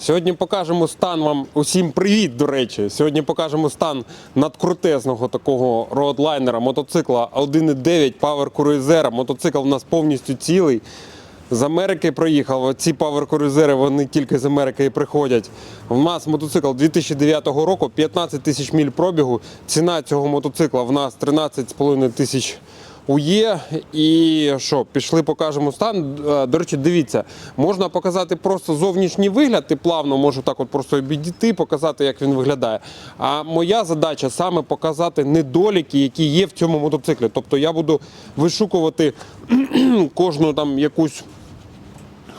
Сьогодні покажемо стан вам усім привіт, до речі. Сьогодні покажемо стан надкрутезного такого роадлайнера, мотоцикла 1.9 Power Cruiser. Мотоцикл у нас повністю цілий. З Америки проїхав. Ці Power Cruiser, вони тільки з Америки і приходять. У нас мотоцикл 2009 року, 15 тисяч міль пробігу. Ціна цього мотоцикла в нас 13,5 тисяч УЄ. І що, пішли, покажемо стан. Е, До речі, дивіться, можна показати просто зовнішній вигляд, і плавно можу так от просто обійти, показати, як він виглядає. А моя задача саме показати недоліки, які є в цьому мотоциклі. Тобто я буду вишукувати кожну там якусь.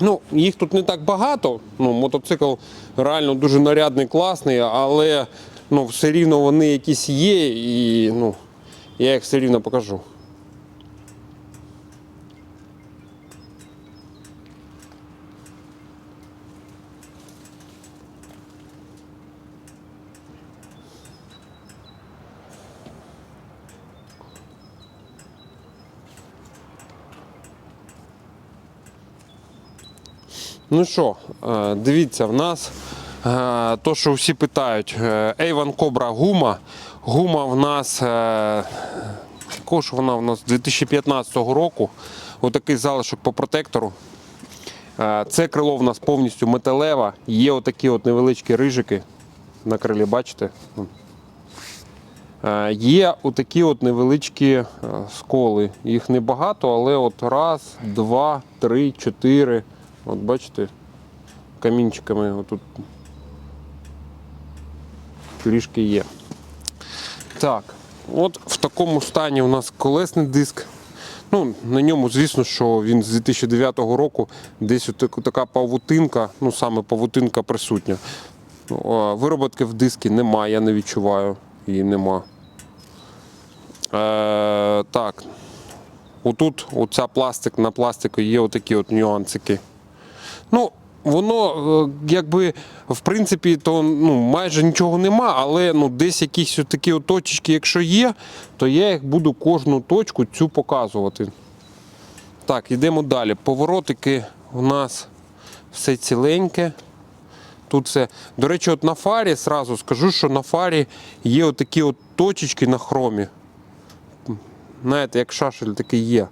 Ну, їх тут не так багато. Ну, мотоцикл реально дуже нарядний, класний, але ну, все рівно вони якісь є, і ну, я їх все рівно покажу. Ну що, е, дивіться, в нас е, то, що всі питають, е, Avon Cobra гума. Гума в нас, е, також вона в нас 2015 року. Отакий залишок по протектору. Це крило в нас повністю металеве. Є отакі от невеличкі рижики на крилі, бачите? Є отакі от невеличкі сколи. Їх небагато, але от раз, два, три, чотири. От бачите, камінчиками отут трішки є. Так, от в такому стані у нас колесний диск. Ну, на ньому, звісно, що він з 2009 року десь така павутинка, ну саме павутинка присутня. Ну, Вироботки в дискі немає, я не відчуваю, її нема. Е, так. Отут, оця пластик на пластику є отакі от нюансики. Ну, воно е, якби в принципі то ну, майже нічого нема, але ну, десь якісь такі точечки, якщо є, то я їх буду кожну точку цю показувати. Так, йдемо далі. Поворотики у нас все ціленьке. Тут все. До речі, от на фарі сразу скажу, що на фарі є отакі от точечки на хромі. Знаєте, як шашель такий є.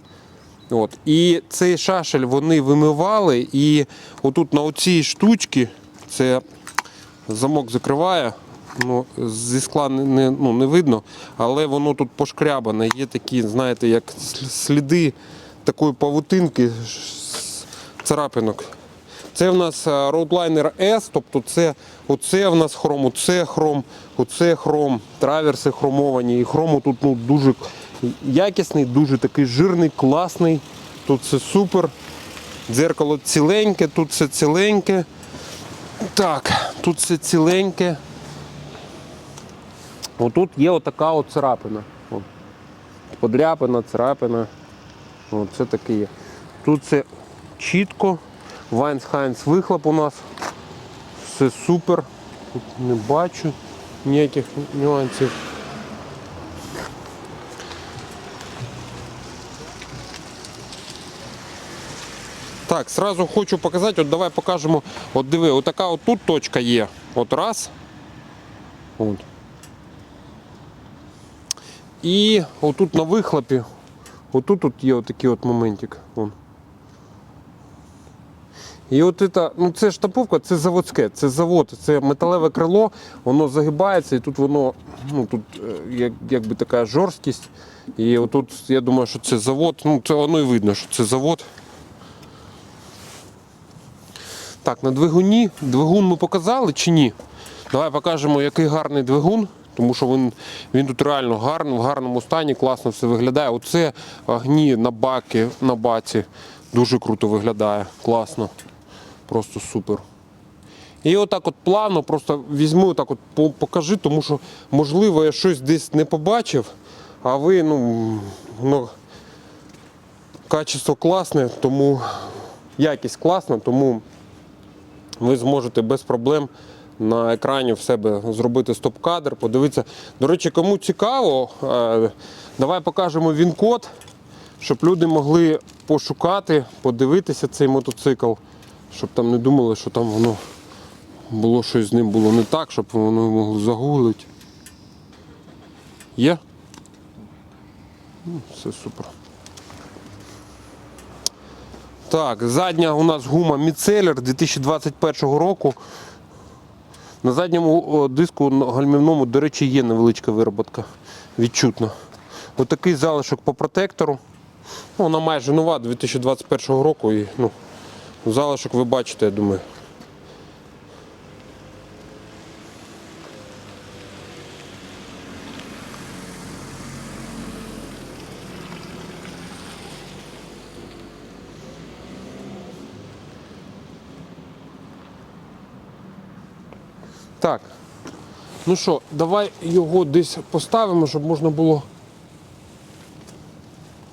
От. І цей шашель вони вимивали, і отут на оцій штучці, це замок закриває, ну, зі скла не, ну, не видно, але воно тут пошкрябане. Є такі, знаєте, як сліди такої павутинки, царапинок. Це в нас Roadliner S, тобто це оце в нас хром, оце хром, оце хром, траверси хромовані. І хрому тут ну, дуже якісний, дуже такий жирний, класний. Тут все супер. Дзеркало ціленьке, тут все ціленьке. Так, тут все ціленьке. Отут є отака от царапина. От. Подряпина, царапина. От це таке є. Тут це чітко. Вайнс Хайнс вихлоп у нас. Все супер. Тут не бачу ніяких нюансів. Так, сразу хочу показати, от давай покажемо. От диви, отака от тут точка є. От раз. От. І отут на вихлопі, отут тут є отакий от моментик. Вон. І от це, ну це штамповка, це заводське, це завод, це металеве крило, воно загибається і тут воно, ну тут е, як, якби така жорсткість. І отут я думаю, що це завод, ну це воно і видно, що це завод. Так, на двигуні. Двигун ми показали чи ні? Давай покажемо, який гарний двигун, тому що він, він тут реально гарний, в гарному стані, класно все виглядає. Оце огні на баки, на баці. Дуже круто виглядає, класно. Просто супер. І отак от плавно просто візьму, так от покажи, тому що, можливо, я щось десь не побачив, а ви, ну, ну качество класне, тому якість класна, тому ви зможете без проблем на екрані в себе зробити стоп-кадр, подивитися. До речі, кому цікаво, е, давай покажемо він-код, щоб люди могли пошукати, подивитися цей мотоцикл, щоб там не думали, що там воно було щось з ним було не так, щоб воно могло загуглити. Є? Ну, Все супер. Так, задня у нас гума Міцелер 2021 року. На задньому диску гальмівному, до речі, є невеличка вироботка. Відчутно. Отакий залишок по протектору. Ну, Вона майже нова 2021 року і ну, залишок ви бачите, я думаю. Так. Ну що, давай його десь поставимо, щоб можна було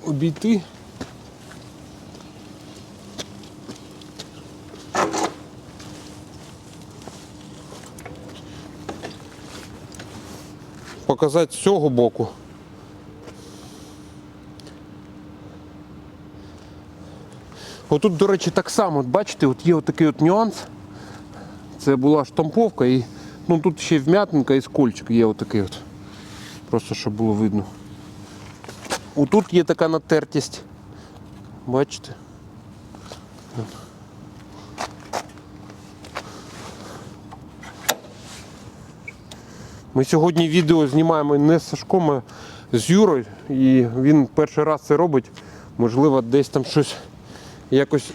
обійти. Показати з цього боку. Отут, до речі, так само, бачите, от є отакий от нюанс. Це була штамповка і ну, тут ще вм'ятинка і скольчик є отакий от. Просто щоб було видно. Отут є така натертість. Бачите? Ми сьогодні відео знімаємо не з Сашком, а з Юрою. І він перший раз це робить. Можливо, десь там щось якось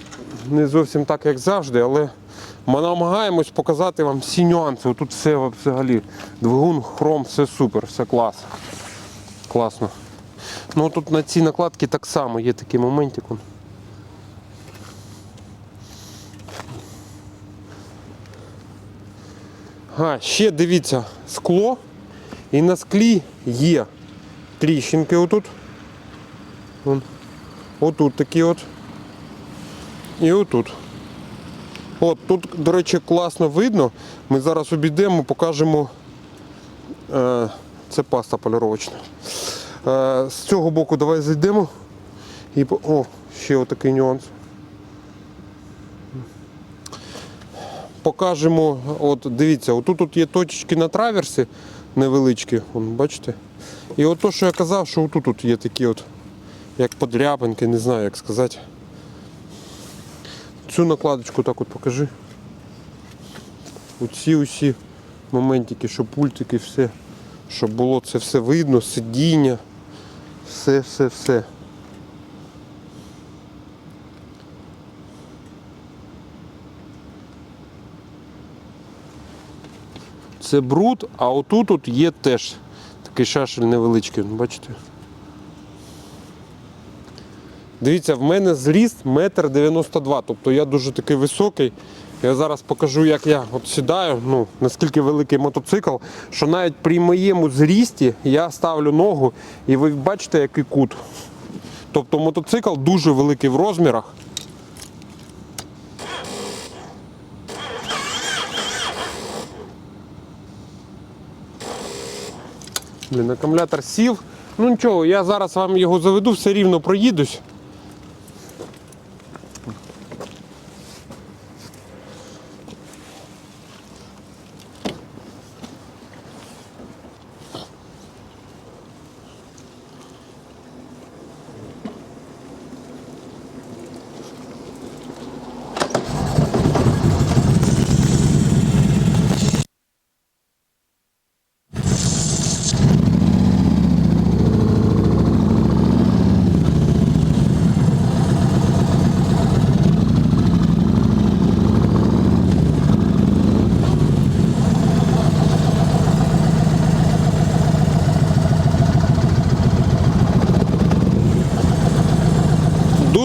не зовсім так, як завжди, але ми намагаємось показати вам всі нюанси. Тут все взагалі. Двигун, хром, все супер, все клас. Класно. Ну тут на цій накладці так само є такий моментик. А, ще дивіться, скло. І на склі є тріщинки отут. Отут такі от. І отут. От тут, до речі, класно видно. Ми зараз обійдемо, покажемо. Е, це паста поліровочна. Е, з цього боку давай зайдемо. І, о, ще отакий нюанс. Покажемо, от дивіться, отут тут є точечки на траверсі невеличкі, вон, бачите? І от то, що я казав, що отут тут є такі от, як подряпинки, не знаю як сказати. Цю накладочку так от покажи. Оці усі моментики, що пультики, все, щоб було це все видно, сидіння, все, все, все. Це бруд, а отут тут є теж такий шашель невеличкий, бачите? Дивіться, в мене зріст метр дев'яносто два, тобто я дуже такий високий. Я зараз покажу, як я от сідаю, ну, наскільки великий мотоцикл, що навіть при моєму зрісті я ставлю ногу і ви бачите, який кут. Тобто мотоцикл дуже великий в розмірах. Блін, акумулятор сів. Ну нічого, я зараз вам його заведу, все рівно проїдусь.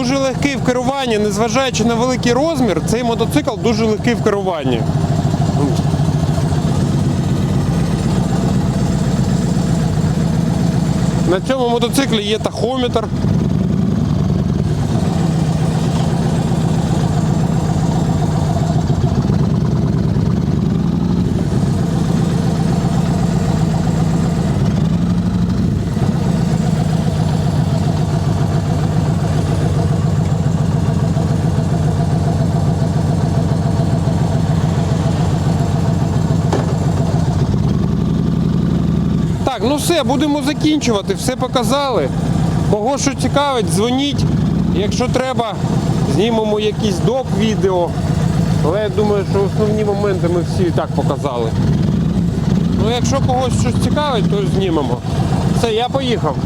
Дуже легкий в керуванні, незважаючи на великий розмір, цей мотоцикл дуже легкий в керуванні. На цьому мотоциклі є тахометр. Ну все, будемо закінчувати, все показали. Кого що цікавить, дзвоніть. Якщо треба, знімемо якийсь доп відео. Але я думаю, що основні моменти ми всі і так показали. Ну, якщо когось щось цікавить, то знімемо. Все, я поїхав.